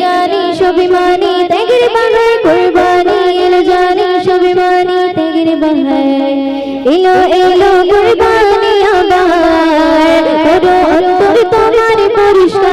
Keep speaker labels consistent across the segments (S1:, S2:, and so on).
S1: জানি সবিমানি ত্যাগের বাহায় কুরবানি, এলো জানি সবিমানি ত্যাগের বাহায়। এলো এলো কুরবানি আবার করো অন্তর তোমার পরিষ্কার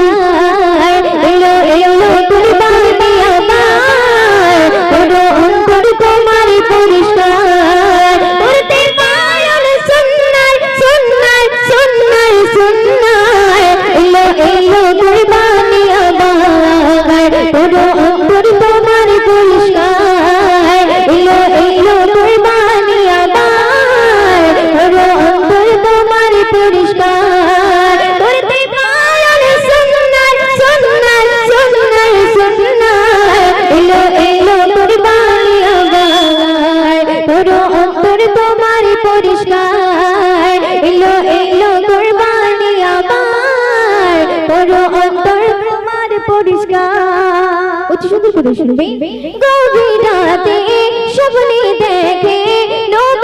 S1: কোন অন্তর তোমার পরিষ্কার। এলো এলো কোরবানি আমার কোন অন্তর তোমার পরিষ্কার। করতে পারল সুন্দর সুন্দর সুন্দর সুন্দর এলো এলো কোরবানি আমার কোন অন্তর তোমার পরিষ্কার। এলো এলো কোরবানি আমার কোন অন্তর পরিষ্কার। শুধু শুধু শুনবে গভীর রাতে স্বপ্নে দেখে নতুন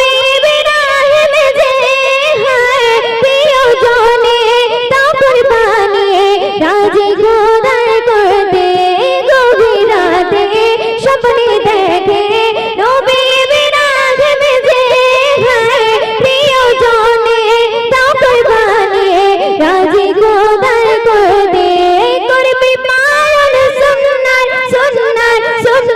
S1: Sam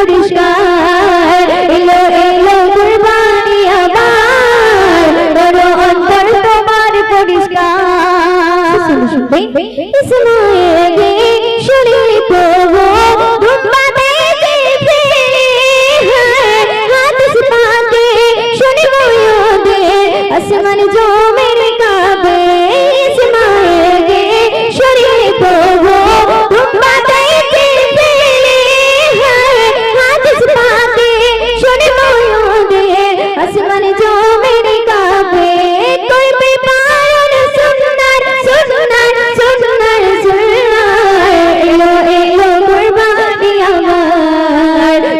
S1: পুরস্কার এলো এলো কুরবানি আমার বড় অন্তর তোমার পরিষ্কার ইসমাইল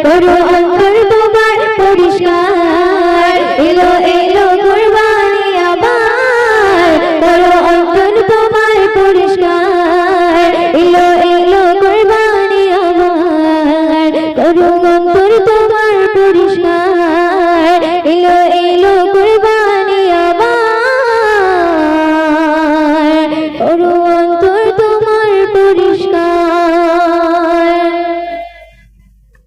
S1: করো অন্তর তোমার পরিষ্কার এলো এলো কুরবানি আবার করো অন্তর তোমার পরিষ্কার এলো এলো কুরবানি আবার করো